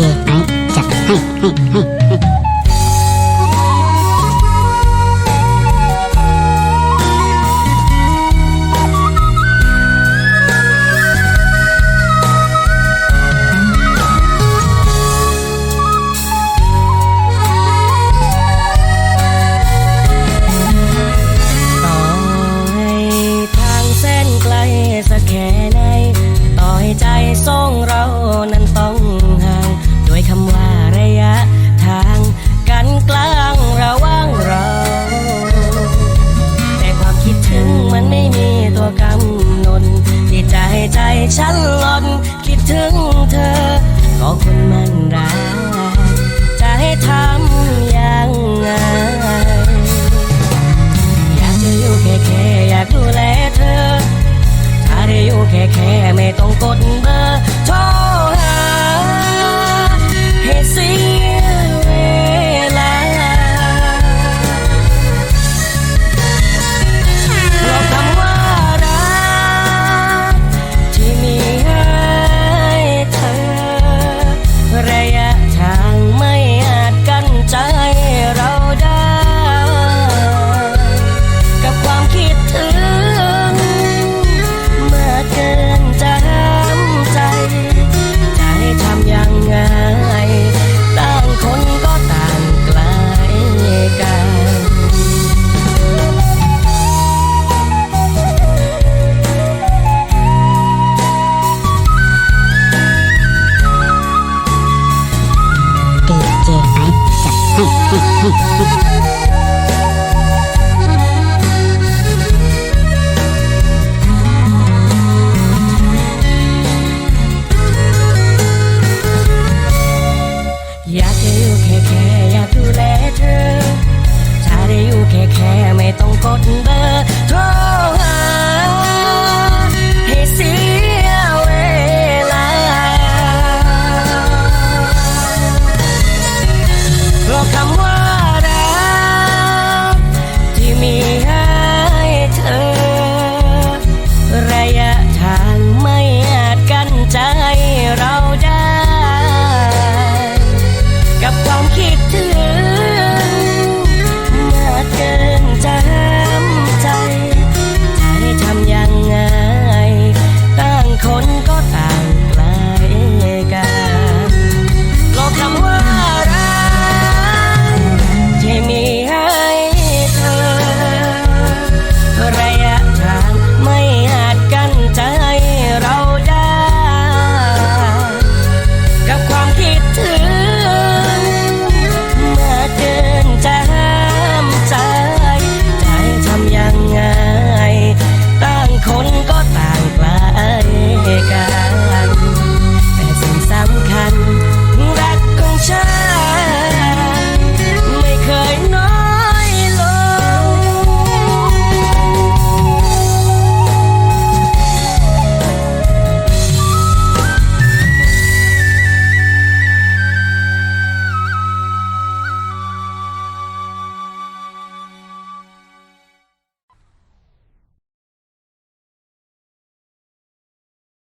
จไอจัดให้ให้ให้ให้ส่งเรา อยากจะอยู่แค่แค่อยากดูแลเธอ ถ้ได้อยู่แค่แค่ไม่ต้องกดเบอร์โทร